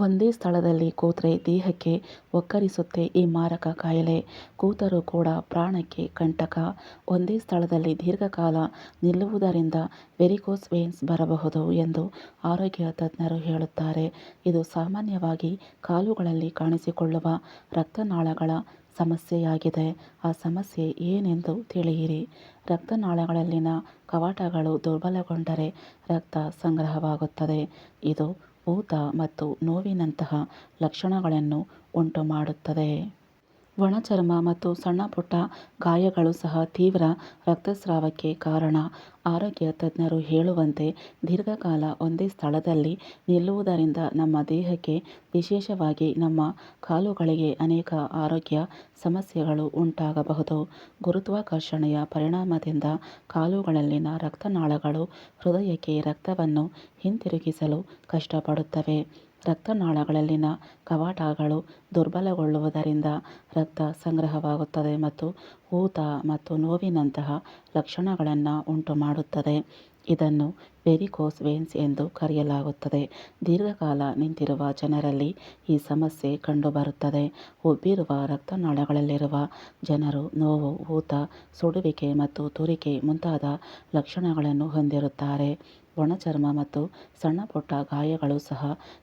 ಒಂದೇ ಸ್ಥಳದಲ್ಲಿ ಕೂತ್ರೆ ದೇಹಕ್ಕೆ ಒಕ್ಕರಿಸುತ್ತೆ ಈ ಮಾರಕ ಕಾಯಿಲೆ. ಕೂತರೂ ಕೂಡ ಪ್ರಾಣಕ್ಕೆ ಕಂಟಕ. ಒಂದೇ ಸ್ಥಳದಲ್ಲಿ ದೀರ್ಘಕಾಲ ನಿಲ್ಲುವುದರಿಂದ ವೆರಿಕೋಸ್ ವೇನ್ಸ್ ಬರಬಹುದು ಎಂದು ಆರೋಗ್ಯ ತಜ್ಞರು ಹೇಳುತ್ತಾರೆ. ಇದು ಸಾಮಾನ್ಯವಾಗಿ ಕಾಲುಗಳಲ್ಲಿ ಕಾಣಿಸಿಕೊಳ್ಳುವ ರಕ್ತನಾಳಗಳ ಸಮಸ್ಯೆಯಾಗಿದೆ. ಆ ಸಮಸ್ಯೆ ಏನೆಂದು ತಿಳಿಯಿರಿ. ರಕ್ತನಾಳಗಳಲ್ಲಿನ ಕವಾಟಗಳು ದುರ್ಬಲಗೊಂಡರೆ ರಕ್ತ ಸಂಗ್ರಹವಾಗುತ್ತದೆ. ಇದು ಊತ ಮತ್ತು ನೋವಿನಂತಹ ಲಕ್ಷಣಗಳನ್ನು ಉಂಟುಮಾಡುತ್ತದೆ. ಒಣಚರ್ಮ ಮತ್ತು ಸಣ್ಣಪುಟ್ಟ ಗಾಯಗಳು ಸಹ ತೀವ್ರ ರಕ್ತಸ್ರಾವಕ್ಕೆ ಕಾರಣ. ಆರೋಗ್ಯ ತಜ್ಞರು ಹೇಳುವಂತೆ ದೀರ್ಘಕಾಲ ಒಂದೇ ಸ್ಥಳದಲ್ಲಿ ನಿಲ್ಲುವುದರಿಂದ ನಮ್ಮ ದೇಹಕ್ಕೆ ವಿಶೇಷವಾಗಿ ನಮ್ಮ ಕಾಲುಗಳಿಗೆ ಅನೇಕ ಆರೋಗ್ಯ ಸಮಸ್ಯೆಗಳು ಉಂಟಾಗಬಹುದು. ಗುರುತ್ವಾಕರ್ಷಣೆಯ ಪರಿಣಾಮದಿಂದ ಕಾಲುಗಳಲ್ಲಿನ ರಕ್ತನಾಳಗಳು ಹೃದಯಕ್ಕೆ ರಕ್ತವನ್ನು ಹಿಂತಿರುಗಿಸಲು ಕಷ್ಟಪಡುತ್ತವೆ. ರಕ್ತನಾಳಗಳಲ್ಲಿನ ಕವಾಟಗಳು ದುರ್ಬಲಗೊಳ್ಳುವುದರಿಂದ ರಕ್ತ ಸಂಗ್ರಹವಾಗುತ್ತದೆ ಮತ್ತು ಊತ ಮತ್ತು ನೋವಿನಂತಹ ಲಕ್ಷಣಗಳನ್ನು ಉಂಟುಮಾಡುತ್ತದೆ. ಇದನ್ನು ವೆರಿಕೋಸ್ ವೇನ್ಸ್ ಎಂದು ಕರೆಯಲಾಗುತ್ತದೆ. ದೀರ್ಘಕಾಲ ನಿಂತಿರುವ ಜನರಲ್ಲಿ ಈ ಸಮಸ್ಯೆ ಕಂಡುಬರುತ್ತದೆ. ಉಬ್ಬಿರುವ ರಕ್ತನಾಳಗಳಲ್ಲಿರುವ ಜನರು ನೋವು, ಊತ, ಸುಡುವಿಕೆ ಮತ್ತು ತುರಿಕೆ ಮುಂತಾದ ಲಕ್ಷಣಗಳನ್ನು ಹೊಂದಿರುತ್ತಾರೆ. ಒಣಚರ್ಮ ಮತ್ತು ಸಣ್ಣಪುಟ್ಟ ಗಾಯಗಳು ಸಹ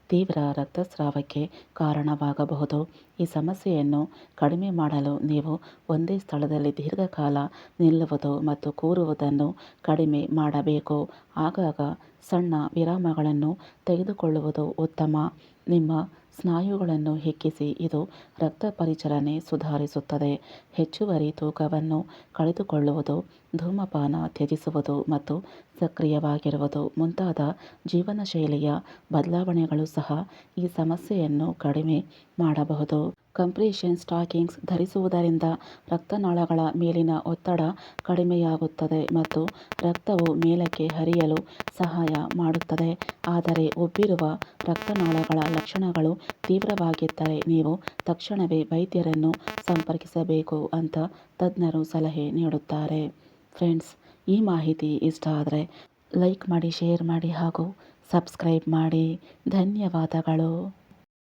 ತೀವ್ರ ರಕ್ತಸ್ರಾವಕ್ಕೆ ಕಾರಣವಾಗಬಹುದು. ಈ ಸಮಸ್ಯೆಯನ್ನು ಕಡಿಮೆ ಮಾಡಲು ನೀವು ಒಂದೇ ಸ್ಥಳದಲ್ಲಿ ದೀರ್ಘಕಾಲ ನಿಲ್ಲುವುದು ಮತ್ತು ಕೂರುವುದನ್ನು ಕಡಿಮೆ ಮಾಡಬೇಕು. ಆಗಾಗ ಸಣ್ಣ ವಿರಾಮಗಳನ್ನು ತೆಗೆದುಕೊಳ್ಳುವುದು ಉತ್ತಮ. ನಿಮ್ಮ ಸ್ನಾಯುಗಳನ್ನು ಹಿಗ್ಗಿಸಿ ಇದು ರಕ್ತ ಪರಿಚಲನೆ ಸುಧಾರಿಸುತ್ತದೆ. ಹೆಚ್ಚುವರಿ ತೂಕವನ್ನು ಕಳೆದುಕೊಳ್ಳುವುದು, ಧೂಮಪಾನ ತ್ಯಜಿಸುವುದು ಮತ್ತು ಸಕ್ರಿಯವಾಗಿರುವುದು ಮುಂತಾದ ಜೀವನಶೈಲಿಯ ಬದಲಾವಣೆಗಳು ಸಹ ಈ ಸಮಸ್ಯೆಯನ್ನು ಕಡಿಮೆ ಮಾಡಬಹುದು. ಕಂಪ್ರೆಷನ್ ಸ್ಟಾಕಿಂಗ್ಸ್ ಧರಿಸುವುದರಿಂದ ರಕ್ತನಾಳಗಳ ಮೇಲಿನ ಒತ್ತಡ ಕಡಿಮೆಯಾಗುತ್ತದೆ ಮತ್ತು ರಕ್ತವು ಮೇಲಕ್ಕೆ ಹರಿಯಲು ಸಹಾಯ ಮಾಡುತ್ತದೆ. ಆದರೆ ಉಬ್ಬಿರುವ ರಕ್ತನಾಳಗಳ ಲಕ್ಷಣಗಳು ತೀವ್ರವಾಗಿದ್ದರೆ ನೀವು ತಕ್ಷಣವೇ ವೈದ್ಯರನ್ನು ಸಂಪರ್ಕಿಸಬೇಕು ಅಂತ ತಜ್ಞರು ಸಲಹೆ ನೀಡುತ್ತಾರೆ. ಫ್ರೆಂಡ್ಸ್, ಈ ಮಾಹಿತಿ ಇಷ್ಟ ಆದರೆ ಲೈಕ್ ಮಾಡಿ, ಶೇರ್ ಮಾಡಿ ಹಾಗೂ ಸಬ್ಸ್ಕ್ರೈಬ್ ಮಾಡಿ. ಧನ್ಯವಾದಗಳು.